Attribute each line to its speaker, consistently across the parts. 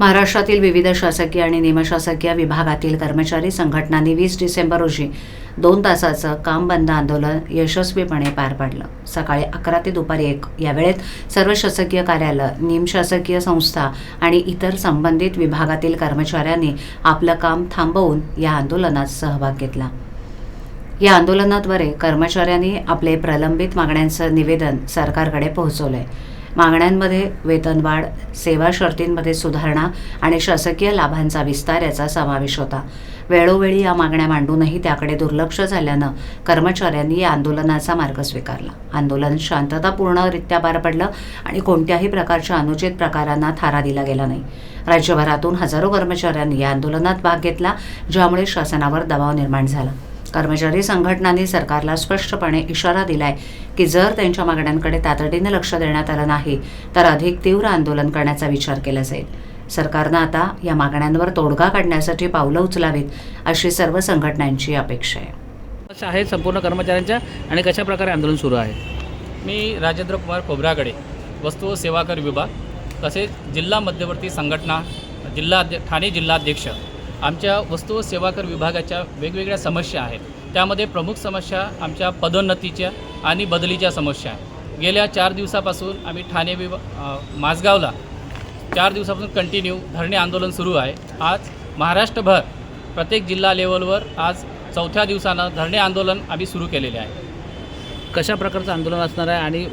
Speaker 1: महाराष्ट्रातील विविध शासकीय आणि निमशासकीय विभागातील कर्मचारी संघटनांनी वीस डिसेंबर रोजी दोन तासाचं काम बंद आंदोलन यशस्वीपणे पार पाडलं. सकाळी अकरा ते दुपारी एक या वेळेत सर्व शासकीय कार्यालय निमशासकीय संस्था आणि इतर संबंधित विभागातील कर्मचाऱ्यांनी आपलं काम थांबवून या आंदोलनात सहभाग घेतला. या आंदोलनाद्वारे कर्मचाऱ्यांनी आपले प्रलंबित मागण्यांचं निवेदन सरकारकडे पोहोचवलंय. मागण्यांमध्ये वेतनवाढ सेवा शर्तींमध्ये सुधारणा आणि शासकीय लाभांचा विस्तार याचा समावेश होता. वेळोवेळी या मागण्या मांडूनही त्याकडे दुर्लक्ष झाल्यानं कर्मचाऱ्यांनी या आंदोलनाचा मार्ग स्वीकारला. आंदोलन शांततापूर्णरित्या पार पडलं आणि कोणत्याही प्रकारच्या अनुचित प्रकारांना थारा दिला गेला नाही. राज्यभरातून हजारो कर्मचाऱ्यांनी या आंदोलनात भाग घेतला ज्यामुळे शासनावर दबाव निर्माण झाला. कर्मचारी संघटनांनी सरकारला स्पष्टपणे इशारा दिलाय की जर त्यांच्या मागण्यांकडे तातडीनं लक्ष देण्यात आलं नाही तर अधिक तीव्र आंदोलन करण्याचा विचार केला जाईल. सरकारनं आता या मागण्यांवर तोडगा काढण्यासाठी पावलं उचलावीत अशी सर्व संघटनांची अपेक्षा आहे.
Speaker 2: आहेत संपूर्ण कर्मचाऱ्यांच्या आणि कशा प्रकारे आंदोलन सुरू आहे?
Speaker 3: मी राजेंद्र कुमार खोबरागडे वस्तू व सेवा कर विभाग तसेच जिल्हा मध्यवर्ती संघटना जिल्हा ठाणे जिल्हाध्यक्ष आमच्या वस्तू व सेवा कर विभागाच्या वेगवेगळ्या समस्या आहेत. त्यामध्ये प्रमुख समस्या आमच्या पदोन्नतीच्या आणि बदलीच्या समस्या आहेत. गेल्या चार दिवसापासून आम्ही ठाणे विभा माझगावला चार दिवसापासून कंटिन्यू धरणे आंदोलन सुरू आहे. आज महाराष्ट्रभर प्रत्येक जिल्हा लेवलवर आज चौथ्या दिवसानं धरणे आंदोलन आम्ही सुरू केलेले आहे.
Speaker 2: कशा प्रकारचं आंदोलन असणार आहे आणि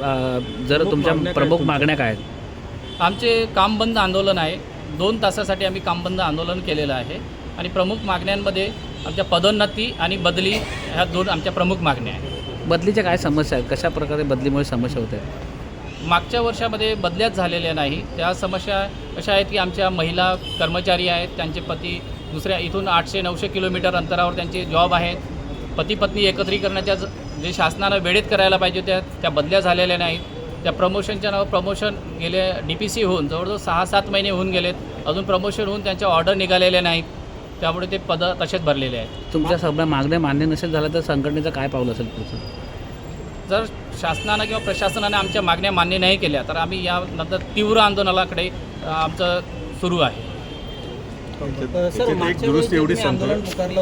Speaker 2: जर तुमच्या प्रमुख मागण्या काय आहेत?
Speaker 3: आमचे काम बंद आंदोलन आहे. दोन तासासाठी आम्ही काम बंद आंदोलन केलेलं आहे. आणि प्रमुख मागण्यांमध्ये आमच्या पदोन्नती आणि बदली ह्या दोन आमच्या प्रमुख मागण्या आहेत.
Speaker 2: बदलीच्या काय समस्या आहेत? कशा प्रकारे बदलीमुळे समस्या होत आहेत?
Speaker 3: मागच्या वर्षामध्ये बदल्याच झालेल्या नाही. त्या समस्या अशा आहेत की आमच्या महिला कर्मचारी आहेत त्यांचे पती दुसऱ्या इथून आठशे नऊशे किलोमीटर अंतरावर त्यांचे जॉब आहेत. पती पत्नी एकत्रीकरणाच्या ज- जे शासनानं वेळेत करायला पाहिजे त्या त्या बदल्या झालेल्या नाहीत. त्या प्रमोशनच्या नाव प्रमोशन गेले डी पी सी होऊन जवळजवळ सहा सात महिने होऊन गेलेत. अजून प्रमोशन होऊन त्यांच्या ऑर्डर निघालेल्या नाहीत. त्यामुळे ते पदं तसेच भरलेले आहेत.
Speaker 2: तुमच्या सगळ्या मागण्या मान्य नसेल झाल्या तर संघटनेचं काय पाऊल असेल पुढचं?
Speaker 3: जर शासनानं किंवा प्रशासनाने आमच्या मागण्या मान्य नाही केल्या तर आम्ही यानंतर तीव्र आंदोलनाकडे अ, आमचं सुरू आहे.
Speaker 4: सर मागच्या वेळेस जे तुम्ही आंदोलन पुकारलं